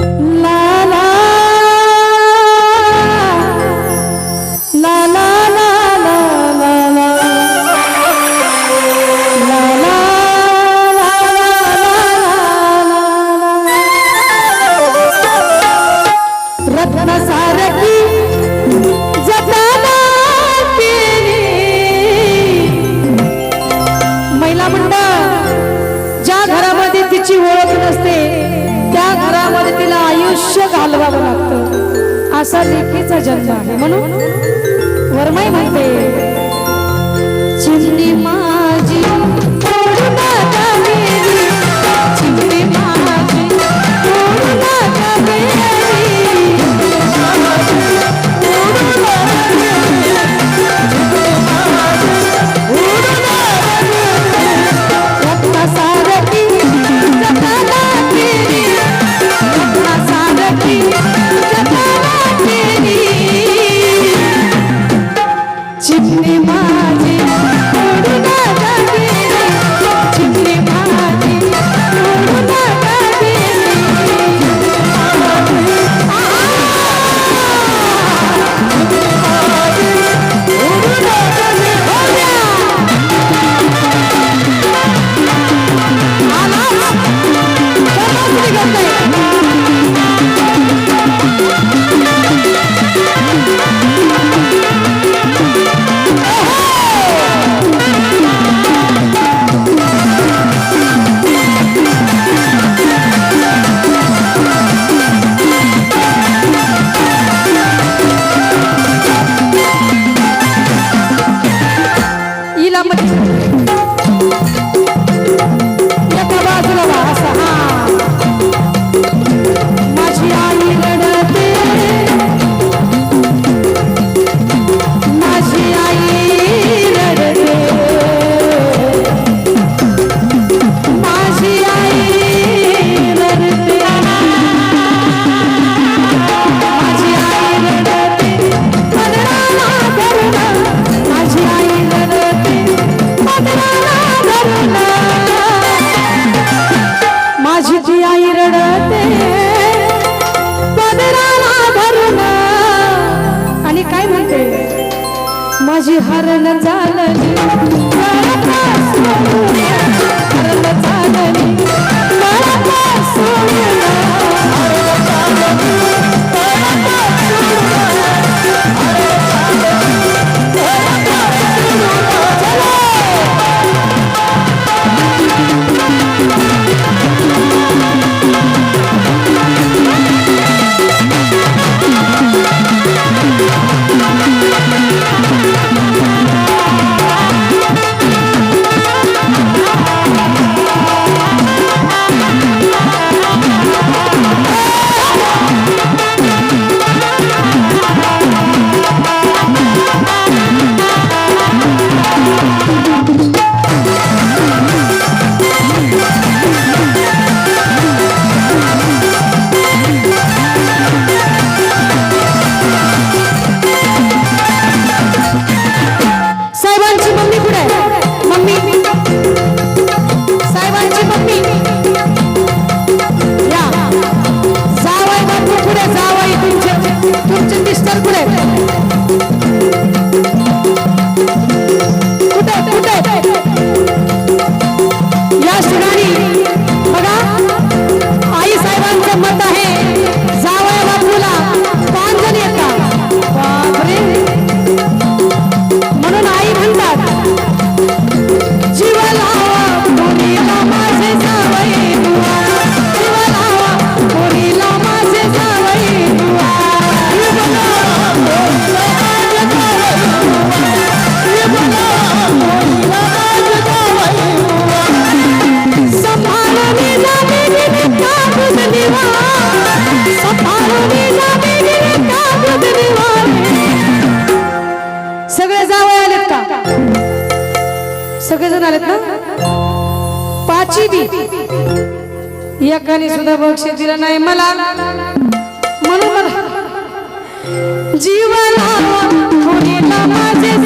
La दिवसा लेखीचा जन्म आहे म्हणून वरमाई म्हणते আজ হারানা सगळेजण आलेत ना? पाची बी. एकाने सुद्धा बक्षीस दिलं नाही मला. म्हणून जीवन माझे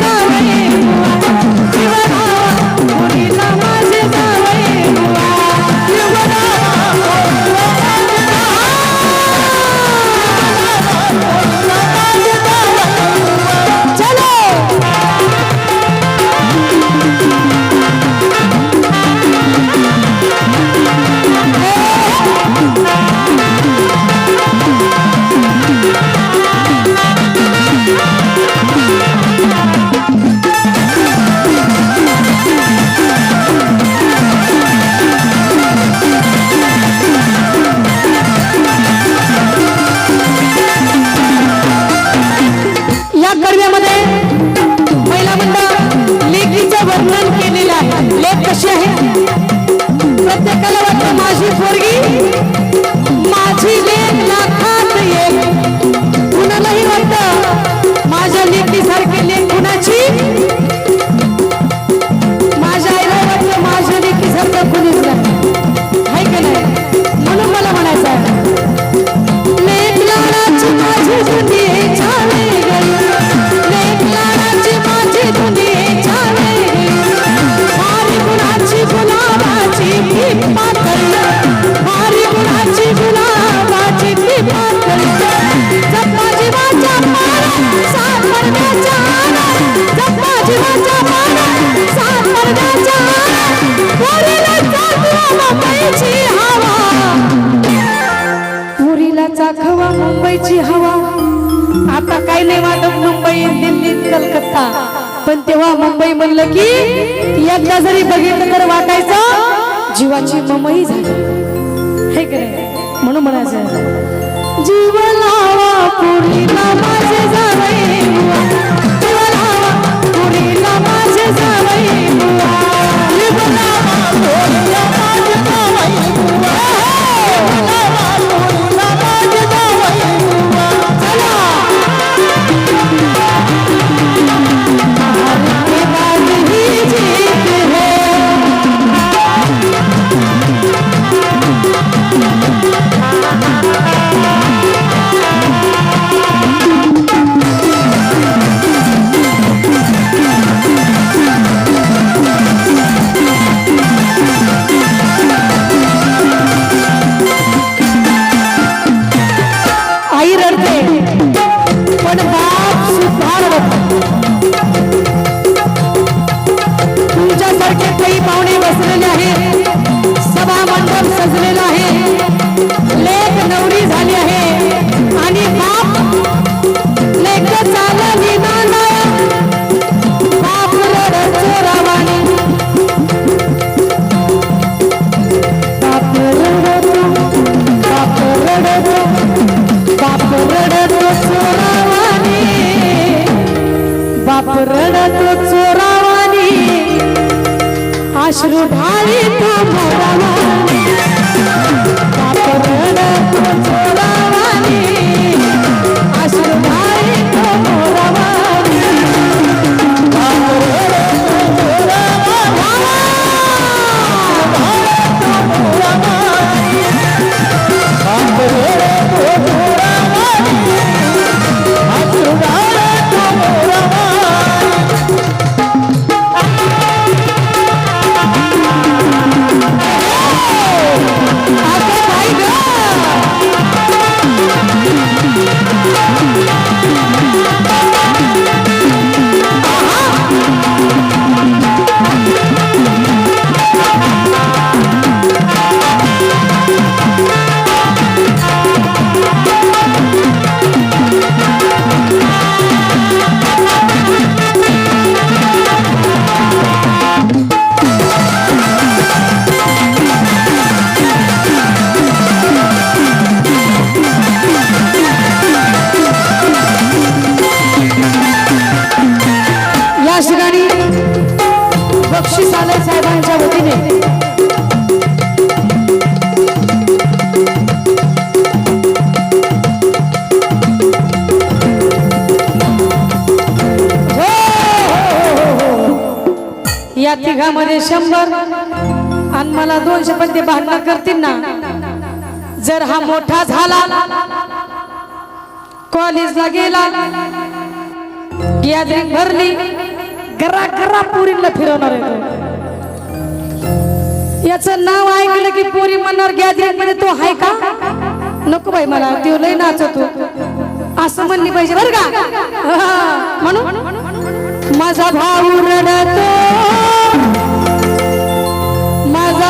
मुंबईची हवा. आता काय नाही वाटत मुंबई दिल्लीत कलकत्ता. पण तेव्हा मुंबई म्हणलं की एकदा जरी बघितलं तर वाटायचं जीवाची ममई झाली. हे करे म्हणून म्हणायचं जीव लावा पुरी माझे जावई पुरी माझे बाप रडतो चोरावानी. अश्रू ढाळीतो मोरावानी बाप रडतो चोरा तिघामध्ये शंभर आणि मला दोनशे पण ते भांडण करतील ना. जर हा मोठा झाला कॉलेजला गेला गॅदरिंग भरली गरा गरा पुरीला फिरवणार आहे याचं नाव ऐकलं की पुरी म्हणणार गॅदरिंगमध्ये तो आहे का? नको बाई मला तो लय नाचतो. असं म्हणली पाहिजे बरं का? हा, म्हणून माझा भाऊ रडतो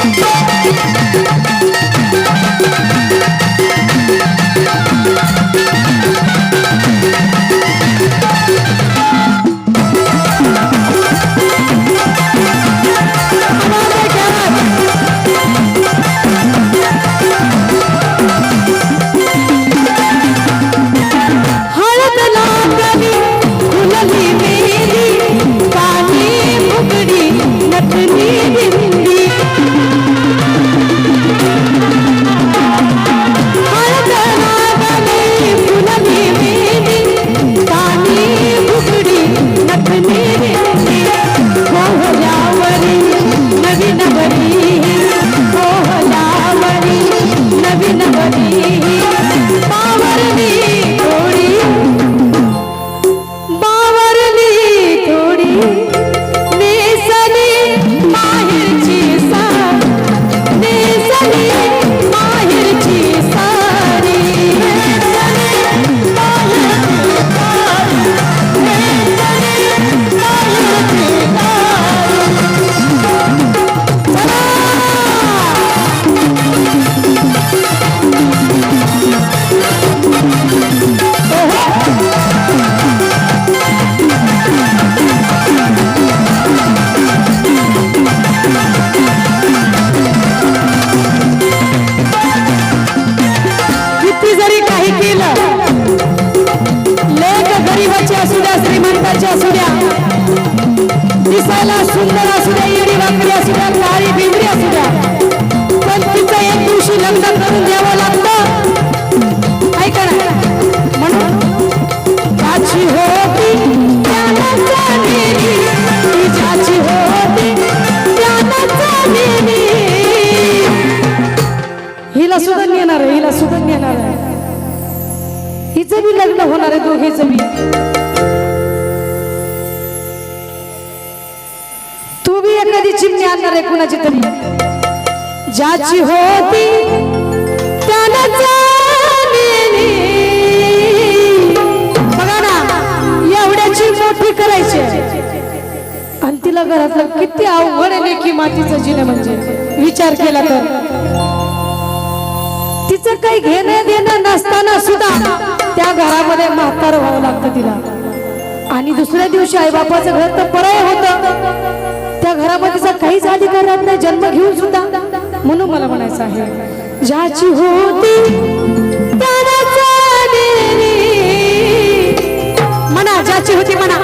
Música हिला सुद्धा येणार आहे हिला सुद्धा येणार आहे. हिचं बी लग्न होणार आहे दोघीचं बी तू बी एखादी चिमणी आणणार आहे कुणाची तरी. ज्याची होती बघा ना एवढ्याची मोठी करायची आणि तिला घरातलं किती अवघड आहे लेखी मातीचं जिने म्हणजे. विचार केला तर. काही घेणं देणं नसताना सुद्धा त्या घरामध्ये म्हातार व्हावं लागतं तिला. आणि दुसऱ्या दिवशी आईबापाचं घर तर परय होत. त्या घरामध्ये तिचा काहीच अधिकार राहत नाही जन्म घेऊन सुद्धा? म्हणून मला म्हणायचं आहे ज्याची होती म्हणा ज्याची होती म्हणा.